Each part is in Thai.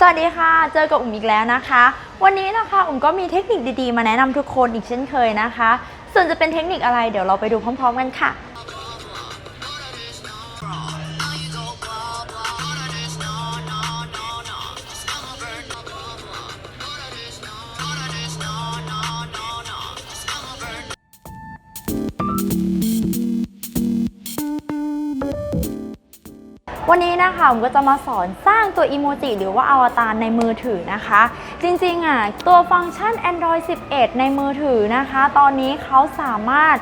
สวัสดีค่ะ เจอกับอุ๋มอีกแล้วนะคะ วันนี้นะคะอุ๋มก็มีเทคนิคดีๆ มาแนะนำทุกคนอีกเช่นเคยนะคะ ส่วนจะเป็นเทคนิคอะไรเดี๋ยวเราไปดูพร้อม ๆ กันค่ะ วันนี้นะคะผมก็จะมาสอนสร้างตัวอีโมจิหรือว่าอวตารในมือถือนะคะ จริงๆอะตัวฟังก์ชัน Android 11 ในมือถือนะคะ ตอนนี้เขาสามารถ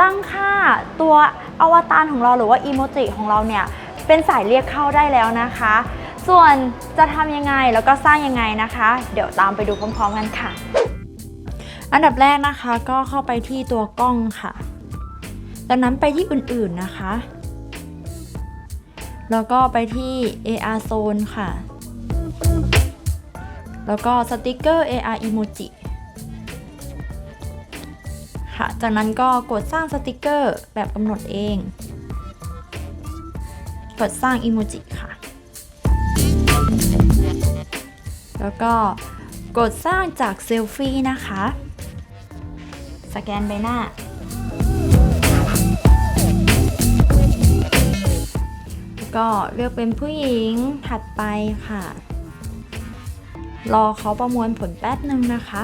ตั้งค่าตัวอวตารของเราหรือว่าอีโมจิของเราเนี่ย เป็นสายเรียกเข้าได้แล้วนะคะ ส่วนจะทำยังไงแล้วก็สร้างยังไงนะคะ เดี๋ยวตามไปดูพร้อมๆกันค่ะ อันดับแรกนะคะก็เข้าไปที่ตัวกล้องค่ะจากนั้นไปที่อื่นๆนะคะ แล้วก็ไปที่ AR Zone ค่ะ แล้วก็สติกเกอร์ AR Emoji ค่ะ จากนั้นก็กดสร้างสติกเกอร์แบบกำหนดเอง กดสร้าง Emoji ค่ะ แล้วก็กดสร้างจากเซลฟี่นะคะ สแกนใบหน้า ก็เลือกเป็นผู้หญิงถัดไปค่ะ รอเขาประมวลผลแป๊บหนึ่งนะคะ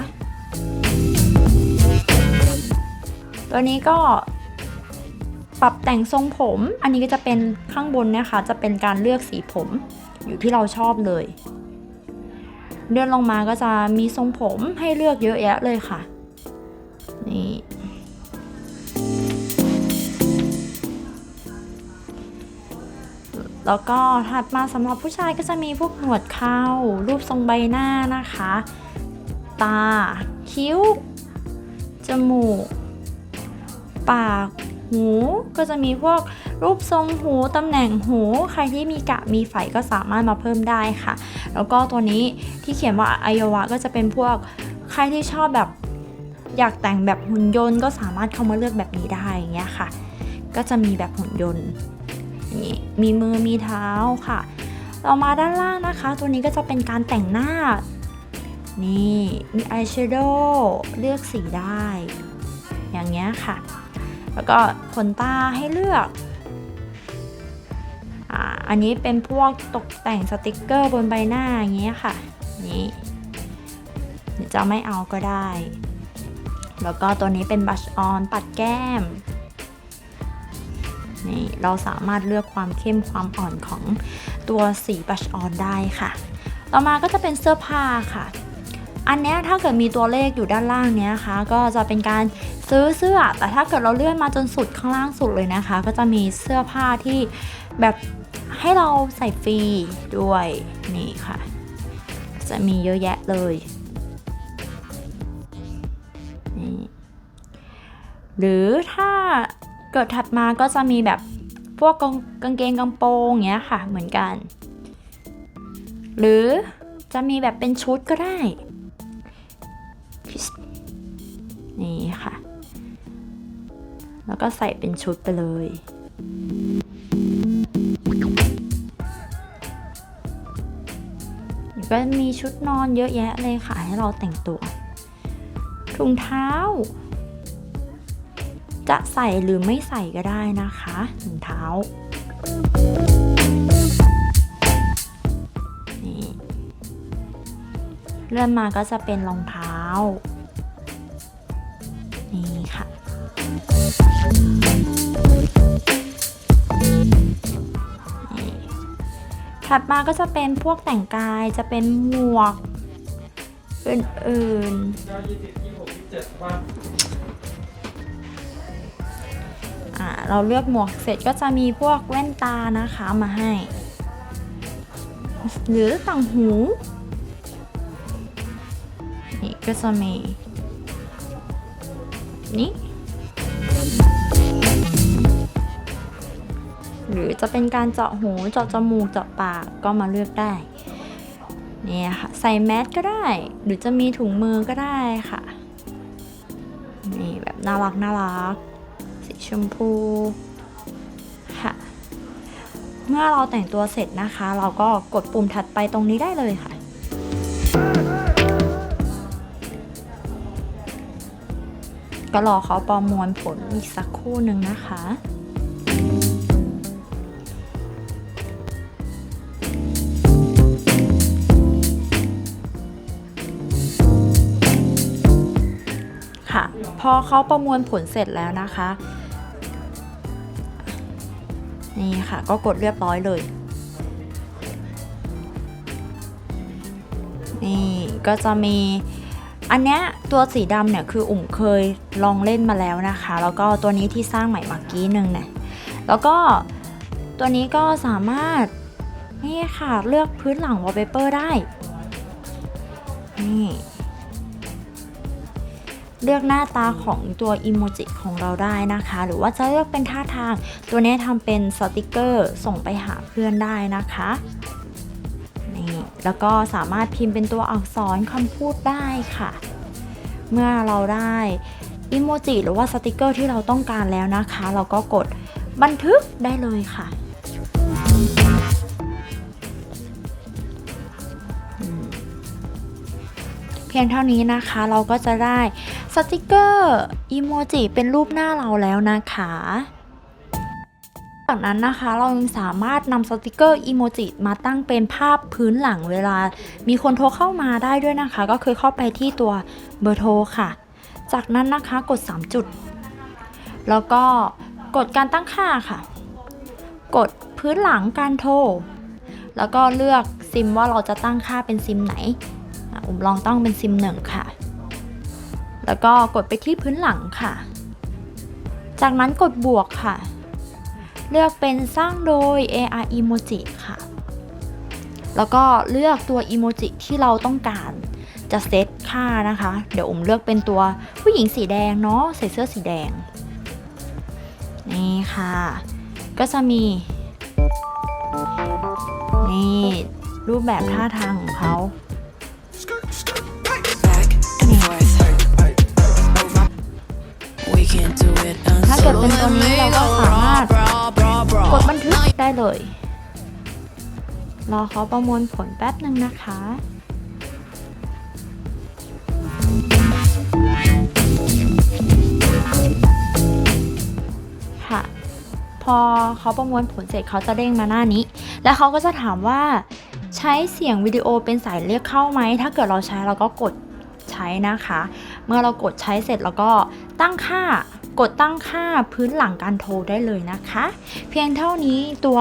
ตัวนี้ก็ปรับแต่งทรงผม อันนี้ก็จะเป็นข้างบนนี่ยค่ะจะเป็นการเลือกสีผมอยู่ที่เราชอบเลย เลื่อนลงมาก็จะมีทรงผมให้เลือกเยอะแยะเลยค่ะ นี่ แล้วก็ถัดมาสำหรับผู้ชายก็จะมีพวกหนวดเครารูปทรงใบหน้านะคะ ตา คิ้ว จมูก ปาก หูก็จะมีพวกรูปทรงหู ตำแหน่งหู ใครที่มีกะมีไฝก็สามารถมาเพิ่มได้ค่ะ แล้วก็ตัวนี้ที่เขียนว่าอายวะก็จะเป็นพวกใครที่ชอบแบบอยากแต่งแบบหุ่นยนต์ก็สามารถเข้ามาเลือกแบบนี้ได้อย่างเงี้ยค่ะ ก็จะมีแบบหุ่นยนต์ นี่มีมือมีเท้าค่ะ ต่อมาด้านล่างนะคะ ตัวนี้ก็จะเป็นการแต่งหน้า นี่มีอายแชโดว์เลือกสีได้ อย่างเงี้ยค่ะ แล้วก็ขนตาให้เลือกอ่าอันนี้เป็นพวกตกแต่งสติกเกอร์บนใบหน้าอย่างเงี้ยค่ะ นี่จะไม่เอาก็ได้ แล้วก็ตัวนี้เป็นบัชออนปัดแก้ม นี่เราสามารถเลือกความเข้มความอ่อนของตัวสีบัชออนได้ค่ะ ต่อมาก็จะเป็นเสื้อผ้าค่ะ อันเนี้ยถ้าเกิดมีตัวเลขอยู่ด้านล่างเนี้ยนะคะก็จะเป็นการซื้อเสื้อ แต่ถ้าเกิดเราเลื่อนมาจนสุดข้างล่างสุดเลยนะคะ ก็จะมีเสื้อผ้าที่แบบให้เราใส่ฟรีด้วยนี่ค่ะ จะมีเยอะแยะเลยนี่หรือถ้า เกิดถัดมาก็จะมีแบบพวกกางงเกงกางโปงเงี้ยค่ะเหมือนกัน หรือจะมีแบบเป็นชุดก็ได้ นี่ค่ะ แล้วก็ใส่เป็นชุดไปเลย ก็มีชุดนอนเยอะแยะเลยค่ะ ให้เราแต่งตัว ถุงเท้า จะใส่หรือไม่ใส่ก็ได้นะคะถุงเท้าเลื่อนมาก็จะเป็นรองเท้า นี่ค่ะ ถัดมาก็จะเป็นพวกแต่งกายจะเป็นหมวก อื่นๆาเราเลือกหมวกเสร็จก็จะมีพวกแว่นตานะคะมาให้ หรือต่างหู นี่ก็จะมี นี่ หรือจะเป็นการเจาะหู เจาะจมูก เจาะปากก็มาเลือกได้นี่ค่ะ ใส่แมสก็ได้ หรือจะมีถุงมือก็ได้ค่ะ นี่แบบน่ารักน่ารัก ชมพูค่ะ เมื่อเราแต่งตัวเสร็จนะคะ เราก็กดปุ่มถัดไปตรงนี้ได้เลยค่ะ ก็รอเขาประมวลผลอีกสักครู่หนึ่งนะคะค่ะพอเขาประมวลผลเสร็จแล้วนะคะ นี่ค่ะ ก็กดเรียบร้อยเลย นี่ก็จะมีอันเนี้ยตัวสีดำเนี่ยคืออุ่มเคยลองเล่นมาแล้วนะคะ แล้วก็ตัวนี้ที่สร้างใหม่เมื่อกี้หนึ่งเนี่ยแล้วก็ตัวนี้ก็สามารถนี่ค่ะเลือกพื้นหลัง wallpaper ได้นี่ เลือกหน้าตาของตัวอิโมจิของเราได้นะคะ หรือว่าจะเลือกเป็นท่าทาง ตัวนี้ทำเป็นสติกเกอร์ส่งไปหาเพื่อนได้นะคะนี่แล้วก็สามารถพิมพ์เป็นตัวอักษรคำพูดได้ค่ะ เมื่อเราได้อิโมจิหรือว่าสติกเกอร์ที่เราต้องการแล้วนะคะ เราก็กดบันทึกได้เลยค่ะ พียงเท่านี้นะคะ เราก็จะได้สติกเกอร์อิโมจิเป็นรูปหน้าเราแล้วนะคะจากนั้นนะคะเรายังสามารถนำสติกเกอร์อีโมจิมาตั้งเป็นภาพพื้นหลังเวลา มีคนโทรเข้ามาได้ด้วยนะคะ ก็คือเข้าไปที่ตัวเบอร์โทรค่ะ จากนั้นนะคะกด 3 จุด แล้วก็กดการตั้งค่าค่ะ กดพื้นหลังการโทร แล้วก็เลือกซิมว่าเราจะตั้งค่าเป็นซิมไหน อะอุมลองตั้งเป็นซิมหนึ่งค่ะ แล้วก็กดไปที่พื้นหลังค่ะ จากนั้นกดบวกค่ะ เลือกเป็นสร้างโดย AR Emoji ค่ะ แล้วก็เลือกตัว Emoji ที่เราต้องการจะเซตค่านะคะ เดี๋ยวอมเลือกเป็นตัวผู้หญิงสีแดงเนาะใส่เสื้อสีแดง นี่ค่ะ ก็จะมี นี่รูปแบบท่าทางของเขา ถ้าเกิดเป็นตัวนี้เราก็สามารถกดบันทึกได้เลย รอเขาประมวลผลแป๊บหนึ่งนะคะค่ะ พอเขาประมวลผลเสร็จเขาจะเด้งมาหน้านี้ แล้วเขาก็จะถามว่า ใช้เสียงวิดีโอเป็นสายเรียกเข้าไหม ถ้าเกิดเราใช้เราก็กดใช้นะคะ เมื่อเรากดใช้เสร็จแล้วก็ตั้งค่ากดตั้งค่าพื้นหลังการโทรได้เลยนะคะ เพียงเท่านี้ตัว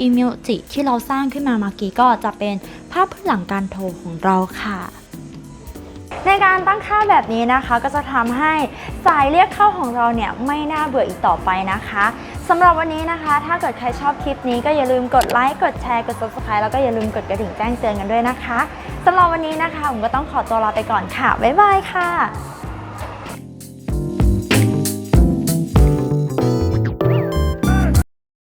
อีเมลจิที่เราสร้างขึ้นมาเมื่อกี้ก็จะเป็นภาพพื้นหลังการโทรของเราค่ะในการตั้งค่าแบบนี้นะคะก็จะทำให้สายเรียกเข้าของเราเนี่ยไม่น่าเบื่ออีกต่อไปนะคะ สำหรับวันนี้นะคะ ถ้าเกิดใครชอบคลิปนี้ก็อย่าลืมกดไลค์กดแชร์กด subscribe แล้วก็อย่าลืมกดกระดิ่งแจ้งเตือนกันด้วยนะคะสำหรับวันนี้นะคะผมก็ต้องขอตัวลาไปก่อนค่ะบ๊ายบายค่ะ